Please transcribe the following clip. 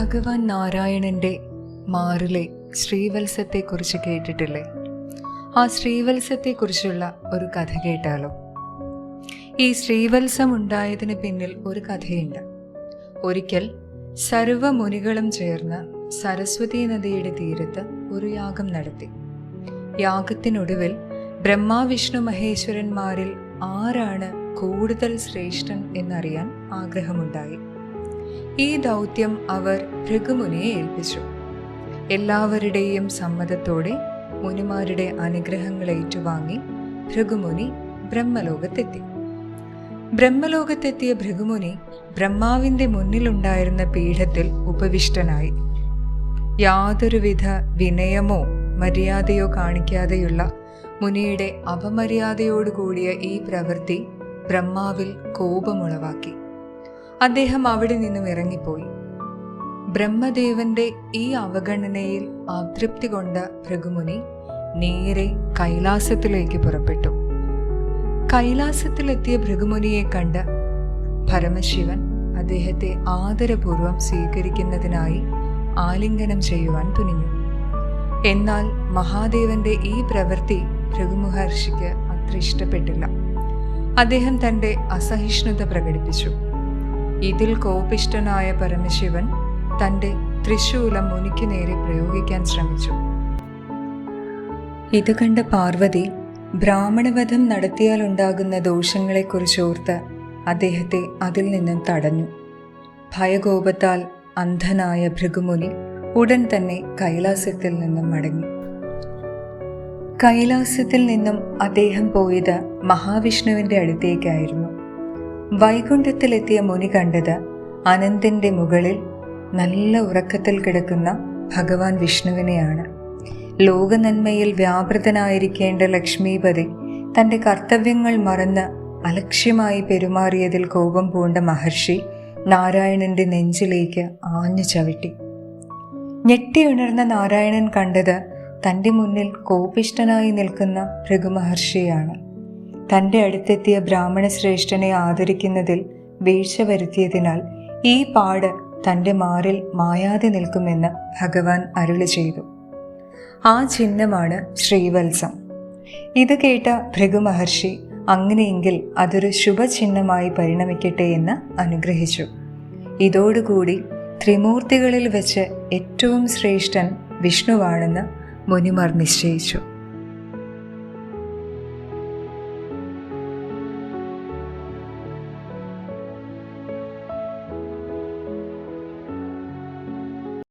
ഭഗവാൻ നാരായണന്റെ മാറിലെ ശ്രീവത്സത്തെക്കുറിച്ച് കേട്ടിട്ടില്ലേ? ആ ശ്രീവത്സത്തെക്കുറിച്ചുള്ള ഒരു കഥ കേട്ടാലോ? ഈ ശ്രീവത്സം ഉണ്ടായതിന് പിന്നിൽ ഒരു കഥയുണ്ട്. ഒരിക്കൽ സർവമുനികളും ചേർന്ന് സരസ്വതി നദിയുടെ തീരത്ത് ഒരു യാഗം നടത്തി. യാഗത്തിനൊടുവിൽ ബ്രഹ്മാവിഷ്ണു മഹേശ്വരന്മാരിൽ ആരാണ് കൂടുതൽ ശ്രേഷ്ഠൻ എന്നറിയാൻ ആഗ്രഹമുണ്ടായി. ഈ ദൗത്യം അവർ ഭൃഗുമുനിയെ ഏൽപ്പിച്ചു. എല്ലാവരുടെയും സമ്മതത്തോടെ മുനിമാരുടെ അനുഗ്രഹങ്ങൾ ഏറ്റുവാങ്ങി ഭൃഗുമുനി ബ്രഹ്മലോകത്തെത്തി. ബ്രഹ്മലോകത്തെത്തിയ ഭൃഗുമുനി ബ്രഹ്മാവിന്റെ മുന്നിലുണ്ടായിരുന്ന പീഠത്തിൽ ഉപവിഷ്ടനായി. യാതൊരുവിധ വിനയമോ മര്യാദയോ കാണിക്കാതെയുള്ള മുനിയുടെ അപമര്യാദയോടുകൂടിയ ഈ പ്രവൃത്തി ബ്രഹ്മാവിൽ കോപമുളവാക്കി. അദ്ദേഹം അവിടെ നിന്നും ഇറങ്ങിപ്പോയി. ബ്രഹ്മദേവന്റെ ഈ അവഗണനയിൽ അതൃപ്തി കൊണ്ട ഭൃഗുമുനി നേരെ കൈലാസത്തിലേക്ക് പുറപ്പെട്ടു. കൈലാസത്തിലെത്തിയ ഭൃഗുമുനിയെ കണ്ട പരമശിവൻ അദ്ദേഹത്തെ ആദരപൂർവം സ്വീകരിക്കുന്നതിനായി ആലിംഗനം ചെയ്യുവാൻ തുനിഞ്ഞു. എന്നാൽ മഹാദേവന്റെ ഈ പ്രവൃത്തി ഭൃഗുമഹർഷിക്ക് അത്ര ഇഷ്ടപ്പെട്ടില്ല. അദ്ദേഹം തന്റെ അസഹിഷ്ണുത പ്രകടിപ്പിച്ചു. ഇതിൽ കോപിഷ്ടനായ പരമശിവൻ തന്റെ ത്രിശൂലം മുനിക്ക് നേരെ പ്രയോഗിക്കാൻ ശ്രമിച്ചു. ഇത് കണ്ട പാർവതി ബ്രാഹ്മണവധം നടത്തിയാലുണ്ടാകുന്ന ദോഷങ്ങളെക്കുറിച്ച് ഓർത്ത് അദ്ദേഹത്തെ അതിൽ നിന്നും തടഞ്ഞു. ഭയകോപത്താൽ അന്ധനായ ഭൃഗുമുനി ഉടൻ തന്നെ കൈലാസത്തിൽ നിന്നും മടങ്ങി. കൈലാസത്തിൽ നിന്നും അദ്ദേഹം പോയത് മഹാവിഷ്ണുവിന്റെ അടുത്തേക്കായിരുന്നു. വൈകുണ്ഠത്തിലെത്തിയ മുനി കണ്ടത് അനന്തിന്റെ മുകളിൽ നല്ല ഉറക്കത്തിൽ കിടക്കുന്ന ഭഗവാൻ വിഷ്ണുവിനെയാണ്. ലോകനന്മയിൽ വ്യാപൃതനായിരിക്കേണ്ട ലക്ഷ്മീപതി തന്റെ കർത്തവ്യങ്ങൾ മറന്ന് അലക്ഷ്യമായി പെരുമാറിയതിൽ കോപം പൂണ്ട മഹർഷി നാരായണന്റെ നെഞ്ചിലേക്ക് ആഞ്ഞു ചവിട്ടി. ഞെട്ടിയുണർന്ന നാരായണൻ കണ്ടത് തന്റെ മുന്നിൽ കോപിഷ്ടനായി നിൽക്കുന്ന ഭൃഗുമഹർഷിയാണ് തന്റെ അടുത്തെത്തിയ ബ്രാഹ്മണ ശ്രേഷ്ഠനെ ആദരിക്കുന്നതിൽ വീഴ്ച വരുത്തിയതിനാൽ ഈ പാട് തന്റെ മാറിൽ മായാതെ നിൽക്കുമെന്ന് ഭഗവാൻ അരുളി ചെയ്തു. ആ ചിഹ്നമാണ് ശ്രീവത്സം. ഇത് കേട്ട ഭൃഗു മഹർഷി അങ്ങനെയെങ്കിൽ അതൊരു ശുഭചിഹ്നമായി പരിണമിക്കട്ടെ എന്ന് അനുഗ്രഹിച്ചു. ഇതോടുകൂടി ത്രിമൂർത്തികളിൽ വെച്ച് ഏറ്റവും ശ്രേഷ്ഠൻ വിഷ്ണുവാണെന്ന് മുനിമാർ നിശ്ചയിച്ചു.